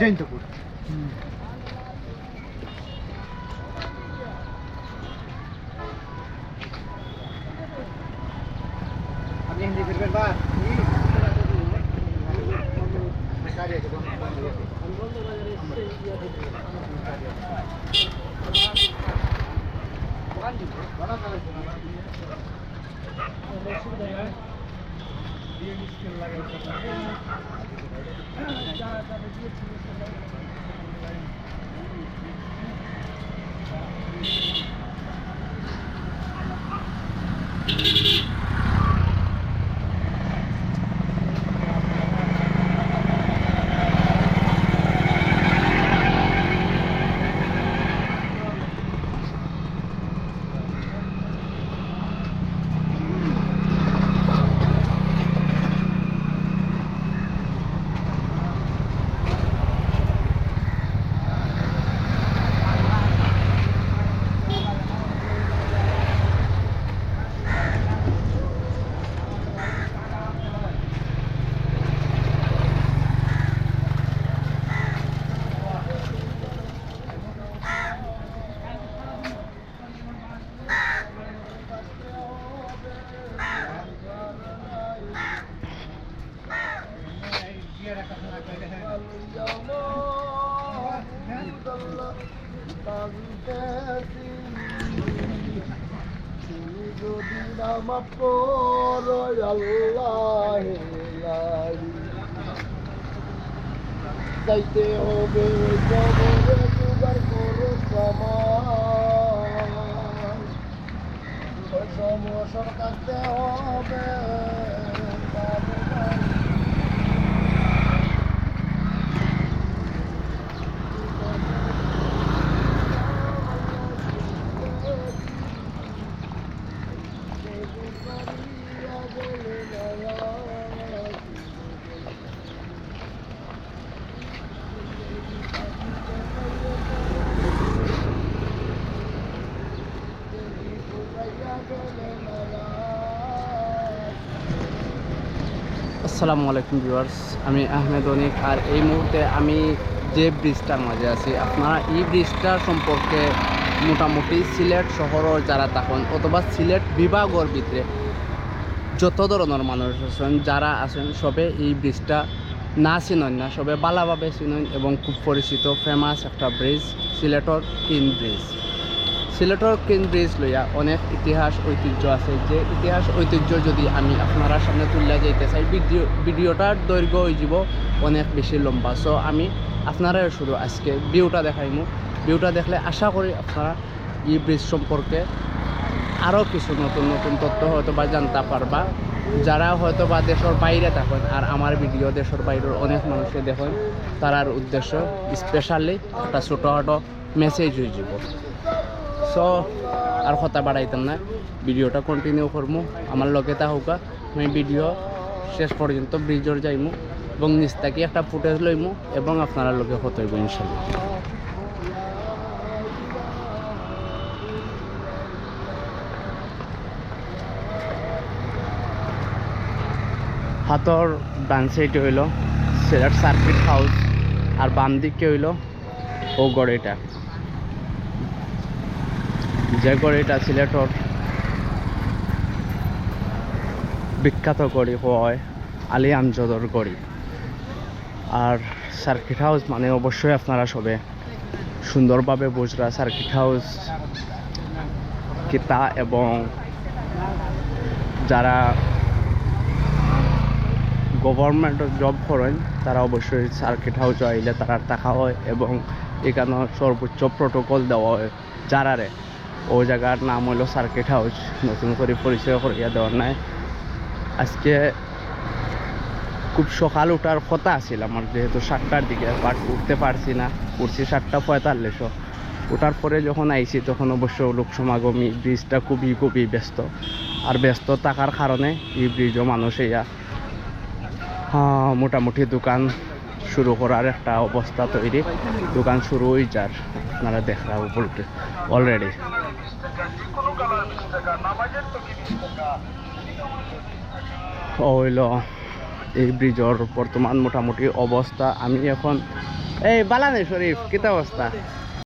Jain Thakur Thank you. Jaintapur আপনি হিন্দি করবেন বা যাইতে হবে জগরে জোগাড় করো সমান সমস্যার হবে আসসালামু আলাইকুম ভিউয়ার্স, আমি আহমেদ অনিক আর এই মুহূর্তে আমি যে ব্রিজটার মাঝে আছি, আপনারা এই ব্রিজটার সম্পর্কে মোটামুটি সিলেট শহরের যারা থাকেন অথবা সিলেট বিভাগের ভিতরে যত ধরনের মানুষ আছেন, যারা আছেন, সবে এই ব্রিজটা না চিনন না, সবে বালাভাবে চিনন এবং খুব পরিচিত ফেমাস একটা ব্রিজ, সিলেটর কিন ব্রিজ। সিলেটর কিন ব্রিজ লইয়া অনেক ইতিহাস ঐতিহ্য আছে। যে ইতিহাস ঐতিহ্য যদি আমি আপনারা সামনে তুলে যাইতে চাই ভিডিও ভিডিওটার দৈর্ঘ্য হয়ে যাব অনেক বেশি লম্বা। সো আমি আপনারা শুধু আজকে ভিউটা দেখাইমু ভিউটা দেখলে আশা করি আপনারা এই ব্রিজ সম্পর্কে আরও কিছু নতুন নতুন তথ্য হয়তো বা জানতে পারবা যারা হয়তো বা দেশের বাইরে থাকেন আর আমার ভিডিও দেশের বাইরের অনেক মানুষে দেখেন তারার উদ্দেশ্য স্পেশালি একটা ছোটোখাটো মেসেজ হয়ে যাব। সো আর কথা বাড়াইতাম না। ভিডিওটা কন্টিনিউ করব আমার লগে হোকা আমি ভিডিও শেষ পর্যন্ত ব্রিজর যাইমু এবং নিচ থেকে একটা ফুটেজ লইমু এবং আপনারা লগে হতইব ইনশাল্লাহ হাতর ডান সাইডে হইল সিলেট সার্কিট হাউস আর বাম দিকে হইল, ও গড়িটা যে এটা সিলেটর বিখ্যাত করি হয় আলী আমজদর গড়ি। আর সার্কিট হাউস মানে অবশ্যই আপনারা সবে সুন্দরভাবে বুঝরা সার্কিট হাউস কিতা এবং যারা গভর্নমেন্টের জব করেন, তারা অবশ্যই সার্কিট হাউস আইলে তারা টাকা হয় এবং এখানে সর্বোচ্চ প্রোটোকল দেওয়া হয়। যারারে ও জায়গার নাম হলো সার্কিট হাউস। নতুন করে পরিচয় করিয়া দেওয়ার নাই। আজকে খুব সকাল ওঠার কথা আছিল আমার, যেহেতু সাতটার দিকে বাট উঠতে পারছি না। উঠছি সাতটা পঁয়তাল্লিশও। ওঠার পরে যখন আইছি, তখন অবশ্য লোক সমাগমী ব্রিজটা খুবই খুবই ব্যস্ত। আর ব্যস্ত থাকার কারণে এই ব্রিজও মানুষ ইয়া মোটামুটি দোকান শুরু করার একটা অবস্থা তৈরি। দোকান শুরু হয়ে যার। আপনারা দেখা বলতে। অলরেডি হইল এই ব্রিজর বর্তমান মোটামুটি অবস্থা। আমি এখন এই বালানে শরীফ, কিতা অবস্থা?